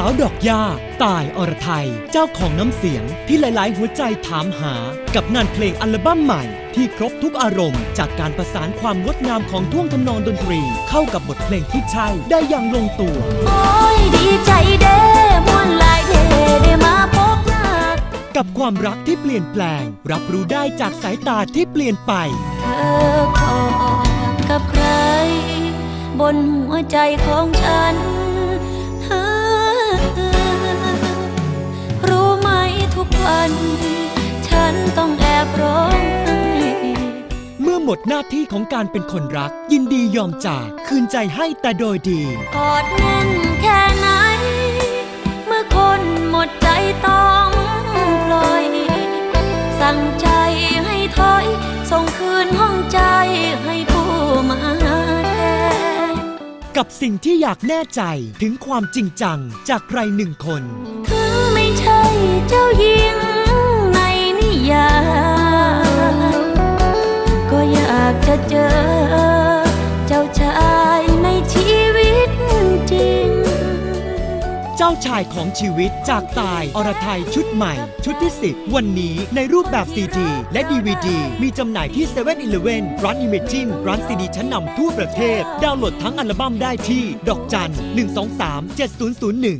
าวดอกหญ้าตายอรไทย เจ้าของน้ำเสียงที่หลายๆ หัวใจถามหา กับงานเพลงอัลบั้มใหม่ ที่ครบทุกอารมณ์ จากการประสานความงดงามของท่วงทำนองดนตรี เข้ากับบทเพลงที่ใช่ได้อย่างลงตัว โอ้ยดีใจเด้มวนหลายเด้ได้มาพบหน้ากับความรักที่เปลี่ยนแปลง รับรู้ได้จากสายตาที่เปลี่ยนไป เธอขอกับใคร บนหัวใจของฉัน หมดหน้าที่ของการเป็นคนรัก ยินดียอมจากคืนใจให้แต่โดยดี กอดแน่นแค่ไหน เมื่อคนหมดใจต้องปล่อย สั่งใจให้ถอย ส่งคืนห้องใจให้ผู้มาแทนกับสิ่งที่อยากแน่ใจถึงความจริงจังจากใครหนึ่งคนถึง จะเจอ เจ้าชายในชีวิตจริง เจ้าชายของชีวิตจากตาย อรไทยชุดใหม่ ชุดที่ 10 วันนี้ในรูปแบบซีดีและดีวดีมีจำหน่ายที่7 e เ e ่ e อร้านอิมเมจินร้านซีดีชั้นนำทั่วประเทศ ดาวน์โหลดทั้งอัลบั้มได้ที่ ดอกจัน 123 7001